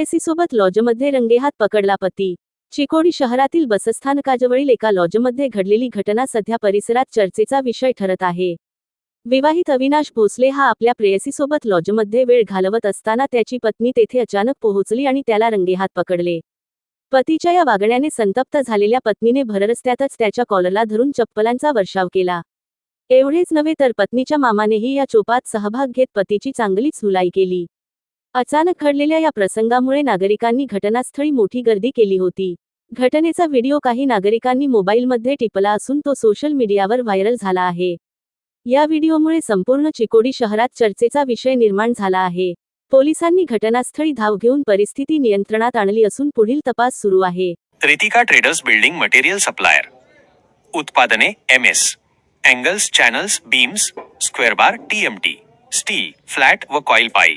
प्रेयसीसोबत लॉजमध्ये रंगेहात पकडला पती. चिकोडी शहरातील बसस्थानकाजवळील एका लॉजमध्ये घडलेली घटना सध्या परिसरात चर्चेचा विषय ठरत आहे. विवाहित अविनाश भोसले हा आपल्या प्रेयसीसोबत लॉजमध्ये वेळ घालवत असताना त्याची पत्नी तेथे अचानक पोहोचली आणि त्याला रंगेहात पकडले. पतीच्या या वागण्याने संतप्त झालेल्या पत्नीने भररस्त्यातच त्याच्या कॉलरला धरून चप्पलांचा वर्षाव केला. एवढेच नव्हे तर पत्नीच्या मामानेही या चोपात सहभाग घेत पतीची चांगलीच हुलाई केली. अचानक घडलेल्या या प्रसंगामुळे नागरिकांनी घटनास्थळी मोठी गर्दी केली होती. घटनेचा व्हिडिओ काही नागरिकांनी मोबाईलमध्ये टिपला असून तो सोशल मीडियावर व्हायरल झाला आहे. या व्हिडिओमुळे संपूर्ण चिकोडी शहरात चर्चेचा विषय निर्माण झाला आहे. पोलिसांनी घटनास्थळी धाव घेऊन परिस्थिती नियंत्रणात आणली असून पुढील तपास सुरू आहे. Ritika traders building material supplier. उत्पादने M S. Angles channels beams square bar TMT steel flat व coil pipe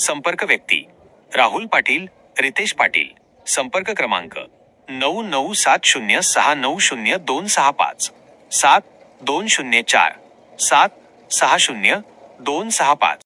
संपर्क व्यक्ती राहुल पाटील रितेश पाटील. संपर्क क्रमांक नऊ नऊ सात शून्य सहा नऊ शून्य दोन सहा पाच. सात दोन शून्य चार. सात सहा शून्य दोन सहा पाच.